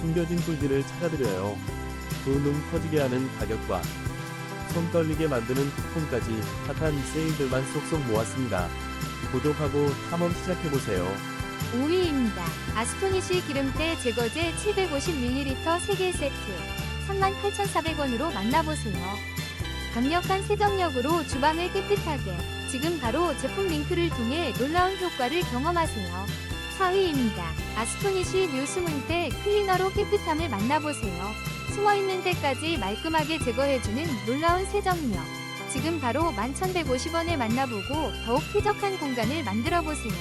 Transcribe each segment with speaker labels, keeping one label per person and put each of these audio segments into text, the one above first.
Speaker 1: 숨겨진 꿀들을 찾아드려요. 두눈 커지게 하는 가격과 손 떨리게 만드는 쿠폰까지 핫한 세일들만 쏙쏙 모았습니다. 구독하고 탐험 시작해보세요.
Speaker 2: 5위입니다. 아스토니시 기름때 제거제 750ml 3개 세트 38,400원으로 만나보세요. 강력한 세정력으로 주방을 깨끗하게 지금 바로 제품 링크를 통해 놀라운 효과를 경험하세요. 4위입니다. 아스토니시 뉴 숨은 때 클리너로 깨끗함을 만나보세요. 숨어있는 때까지 말끔하게 제거해주는 놀라운 세정력. 지금 바로 11,150원에 만나보고 더욱 쾌적한 공간을 만들어보세요.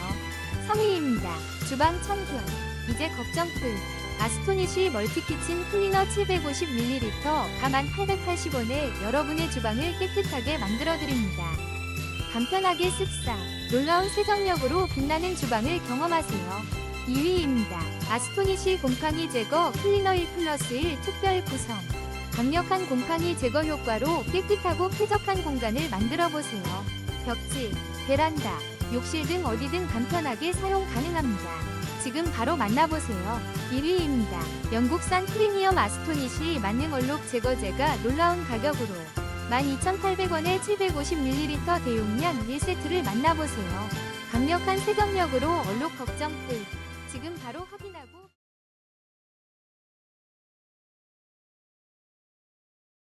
Speaker 2: 3위입니다. 주방 청결. 이제 걱정 끝. 아스토니시 멀티키친 클리너 750ml 가만 880원에 여러분의 주방을 깨끗하게 만들어드립니다. 간편하게 쓱싹. 놀라운 세정력으로 빛나는 주방을 경험하세요. 2위입니다. 아스토니시 곰팡이 제거 클리너 1 플러스 1 특별 구성. 강력한 곰팡이 제거 효과로 깨끗하고 쾌적한 공간을 만들어 보세요. 벽지, 베란다, 욕실 등 어디든 간편하게 사용 가능합니다. 지금 바로 만나보세요. 1위입니다. 영국산 프리미엄 아스토니시 만능 얼룩 제거제가 놀라운 가격으로 12,800원에 750ml 대용량 1세트를 만나보세요. 강력한 세정력으로 얼룩 걱정 끝. 지금 바로 확인하